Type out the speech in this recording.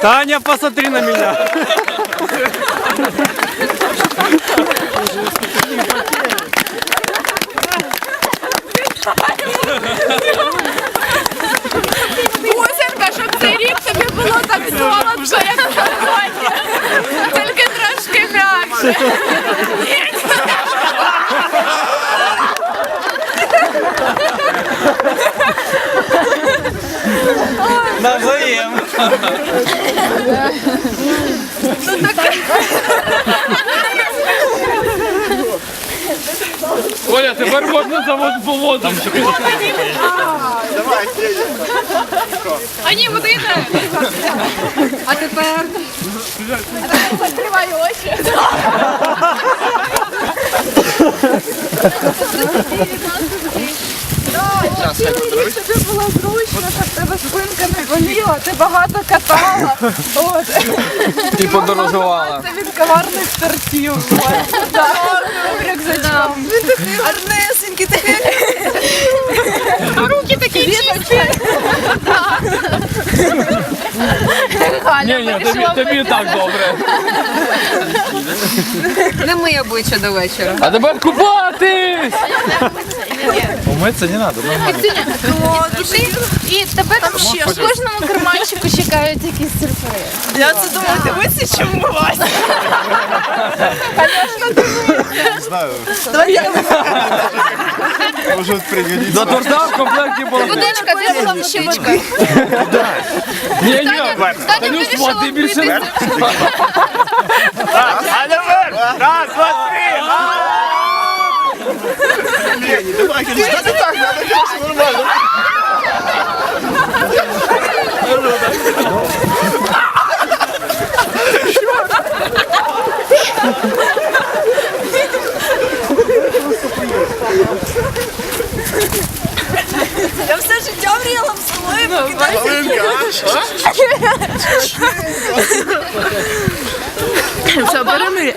Таня, посмотри на меня. Бусинка, щоб цей рік тобі було так солодко, як сьогодні. Тільки трошки м'якше. Навзаєм. Оля, тепер можна завод по воду. А ні, води йде. А тепер? А тепер закривай очі. Тобі було зручно, щоб тебе спинка не боліла, ти багато катала. От. І подорожувала. Це від коварних стартів. Рюкзачком. Він такий гарнесенький, такий. Руки такі чисті. Ні, ні, тобі, тобі так добре. Не мий обличчя до вечора. А тепер купатись! Умыться не надо, нормально. І тепер ще в кожному карманчику чекають якісь сюрпризи. Я це думаю, дивитися, чим вмиватися. знаю. Давай я Может пригодиться. До торта в комплекті було. Водичка, де була водичка? Ні, ні, Таня вирішила води більше надо, конечно, нормально. Я все життя мріяла в село і покидати. Що, бери